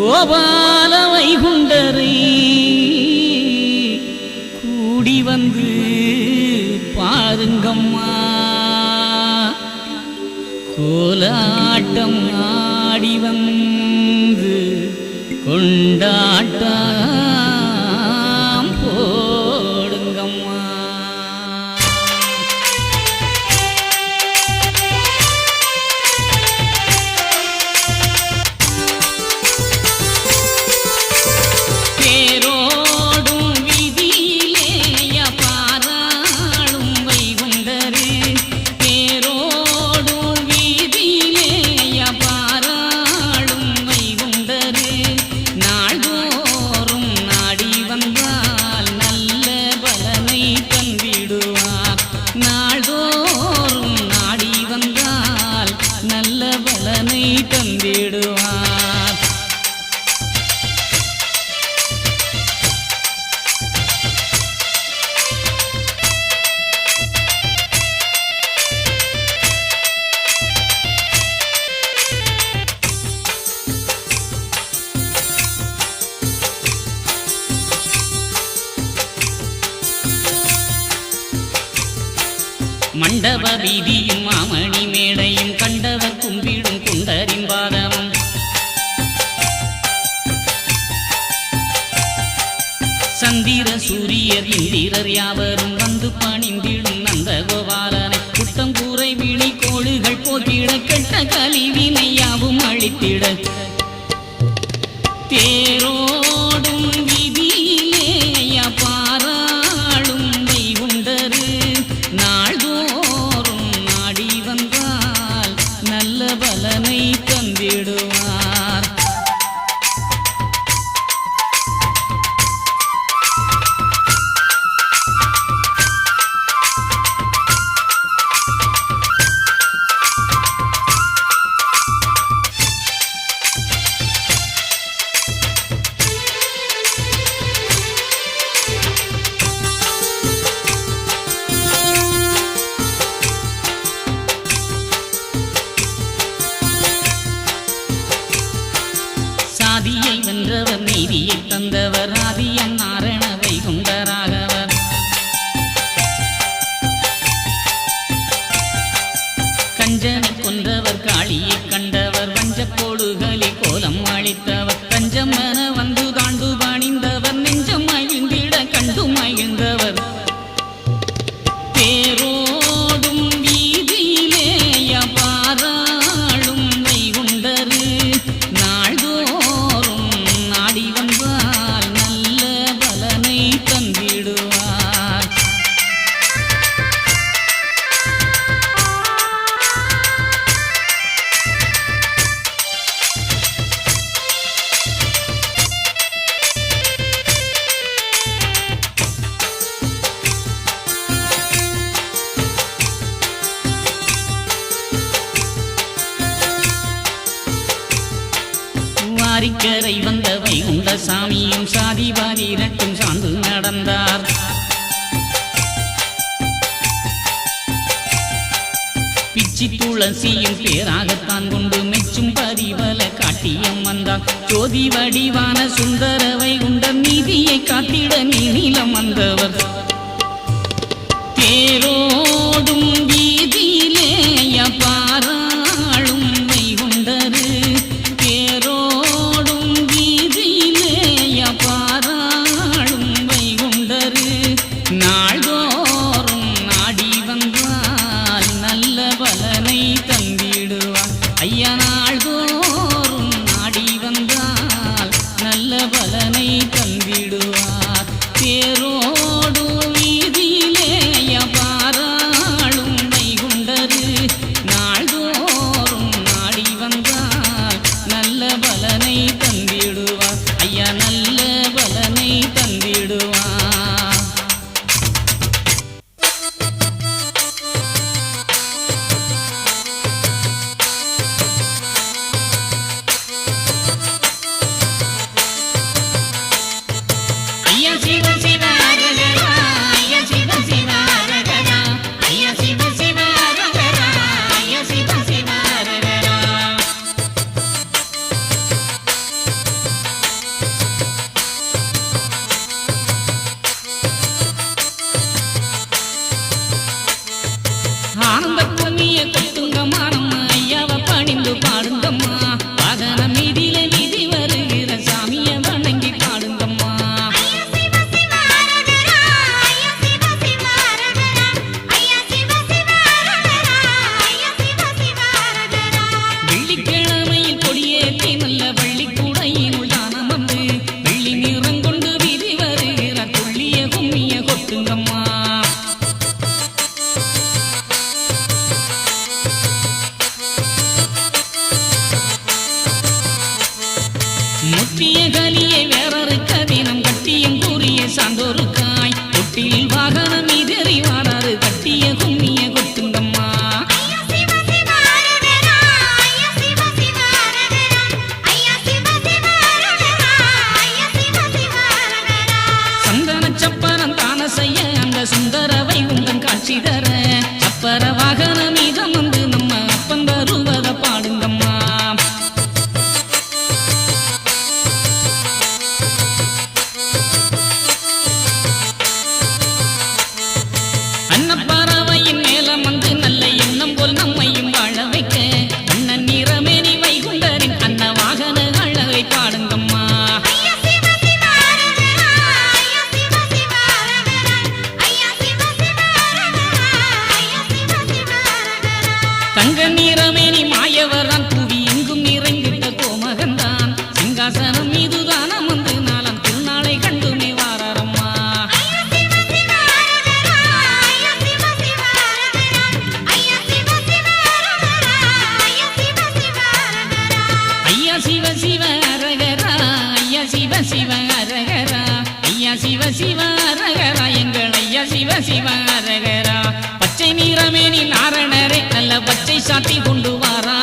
கோபால வைகுண்டரை கூடி வந்து பாருங்கம்மா. கோலாட்டம் ஆடி வந்து கொண்டாட்டா மண்டப வீதியும் மாமணி மேடையும் கண்டவர் கும்பிடும் குண்டரின் பாதம். சந்திர சூரியர் இந்திரர் யாவரும் வந்து பணிந்திடும் நந்த கோபாலனை குட்டம் கூரை விழி கோடுகள் போக்கிட கெட்ட கலிவினை யாவும் அழித்திட வாரிக்கரை வந்த வைகுண்ட சாமியும் சாதிவாரி இரட்டும் சார்ந்து நடந்தார். பிச்சி துளசியும் பேராகத்தான் கொண்டு மெச்சும் பரிவல காட்டியம் வந்தார். ஜோதி வடிவான சுந்தர வைகுண்ட நீதியை காத்திட நீலம் வந்தவர். ஆனந்த சூட்டிய கனியை சாத்தி கொண்டு வாரா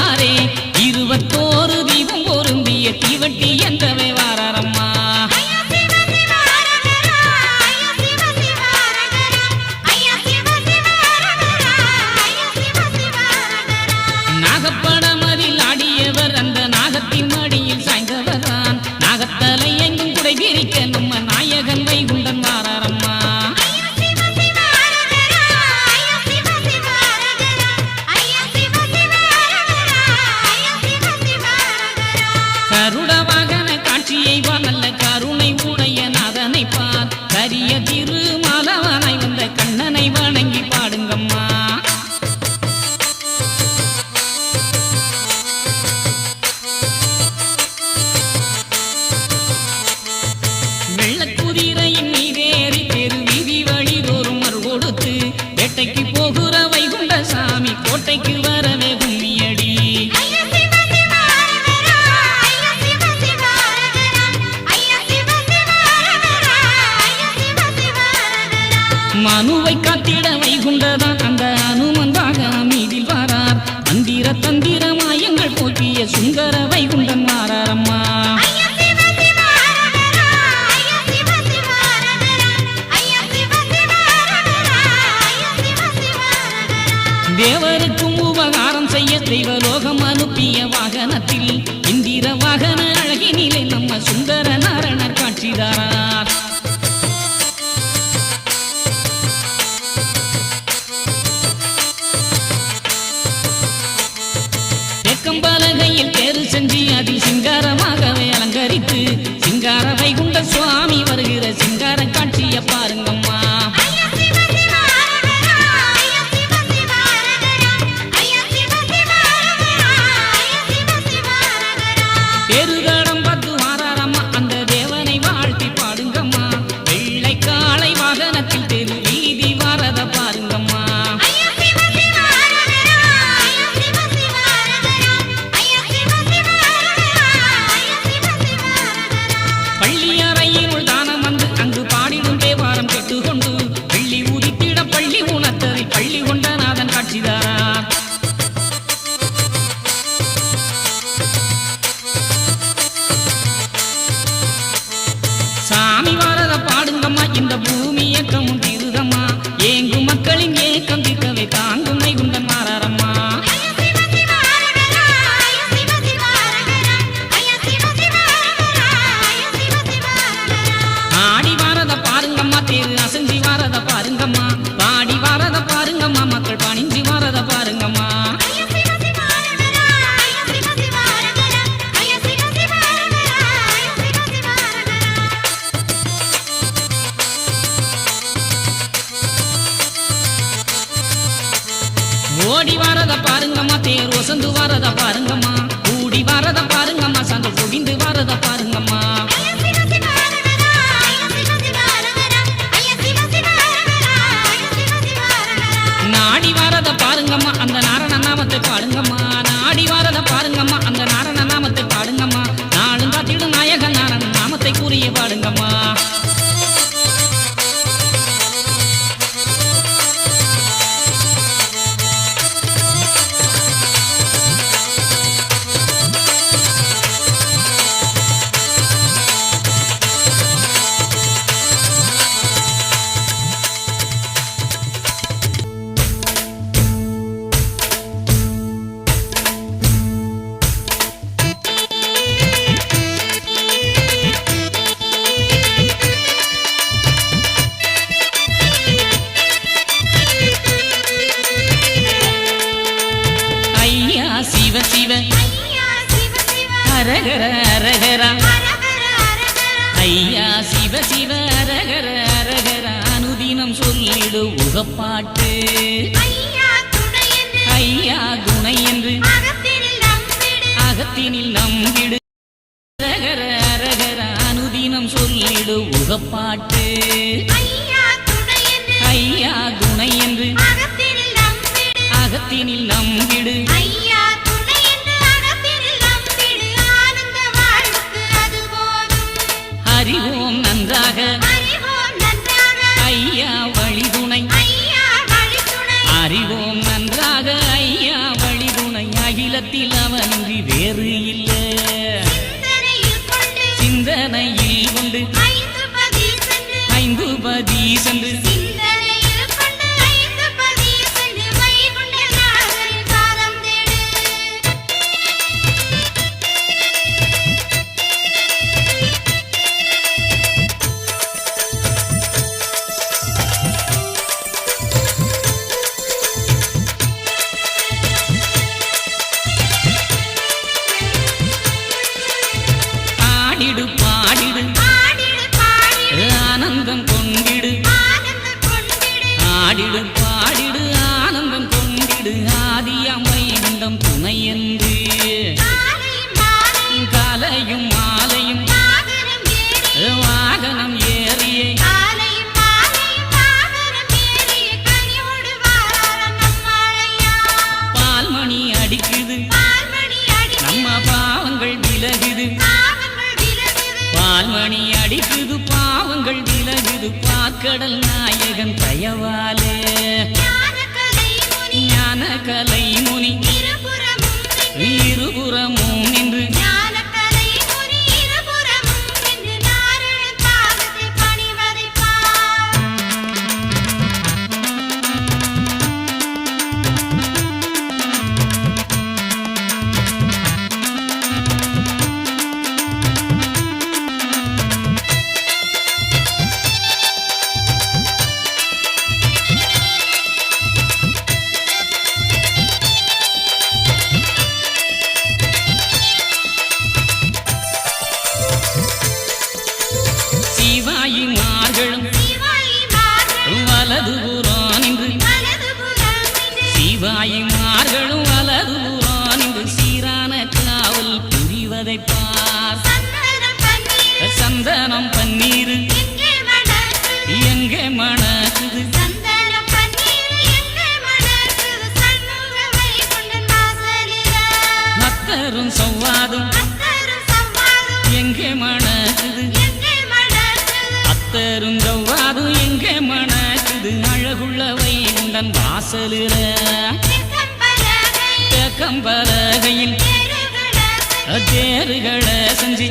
தேவருக்கும் உபகாரம் செய்ய லோகம் அனுப்பிய வாகனத்தில் இந்திர வாகன அழகினிலே நம்ம சுந்தர நாரணர் காட்சிதாரார் தெக்கம்பலகையில் தேறு செஞ்சு அதில் சிங்காரமாகவே அலங்கரித்து சிங்கார வைகுண்ட சுவாமி வருகிற சிங்கார காட்சிய பாருங்கம்மா. ஓடி வரத பாருங்கம்மா தேர் ஒசந்து வரத பாருங்கம்மா. கூடி வரத பாருங்கம்மா சந்தை குவிந்து வரத பாருங்கம்மா. சிவப்பாட்டு. ஐயா துணை என்று. அகத்தினில் நம்பிடு அரகர அரகர அனுதினம் சொல்லிடு உகப்பாட்டு. ஐயா துணை என்று. அகத்தினில் நம்பிடு அறிவோம் அறிவோம் நன்றாக ஐயா வழிதுணை அகிலத்தில் மாக்கடல் நாயகன் தயவாலே அத்தரும் சவ்வாதும் எங்கே மணக்குது? அத்தரும் சவ்வாதும் எங்கே மணக்குது? அழகுள்ளவை உண்டன் வாசலில. தேக்கம் பலகையில் தேருகளை செஞ்சு.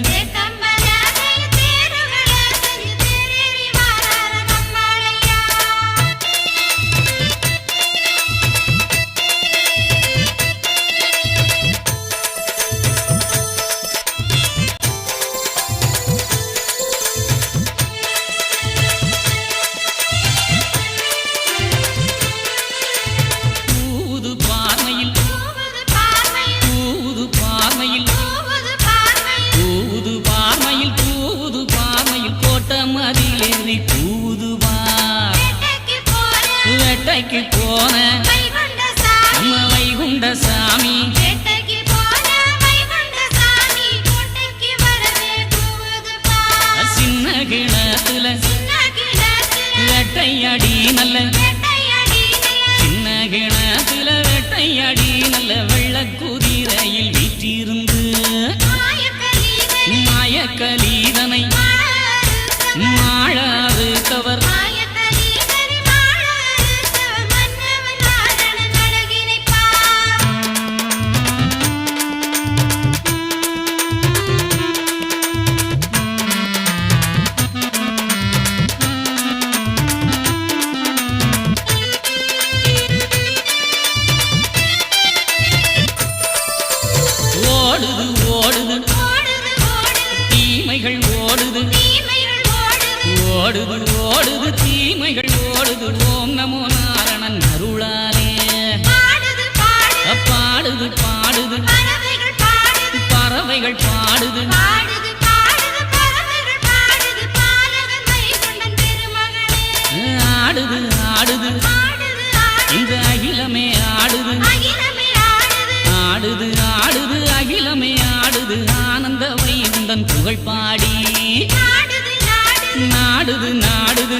ஓடுது ஓடுது. தீமைகள் ஓடுது. ஓடுது ஓடுது தீமைகள் ஓடுது. ஓம் நமோ நாரணன் அருளாலே. பாடுது பாடுது. பறவைகள் பாடுது. ஆடுது ஆடுது. பாடி. நாடுது நாடுது.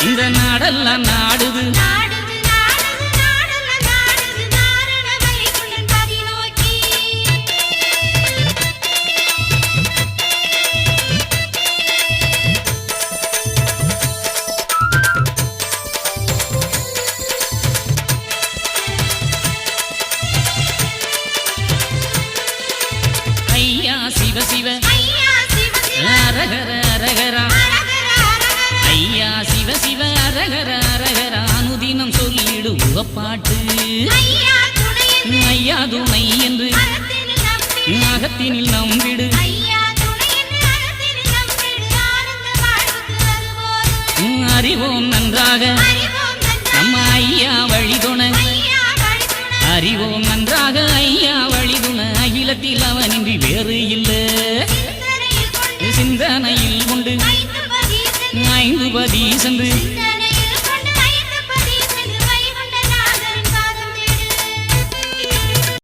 இந்த நாடெல்லாம் நாடுது. இது உவப்பாட்டு ஐயா துணை என்று அகத்தினில் நம்பிடு. அறிவோம் நன்றாக. நம்ம ஐயா வழிதுணை. அறிவோம் நன்றாக. ஐயா வழிதுணை. அகிலத்தில் அவனின்றி வேறு இல்லை. சிந்தனையில் உண்டு ஐந்து பதி சென்று.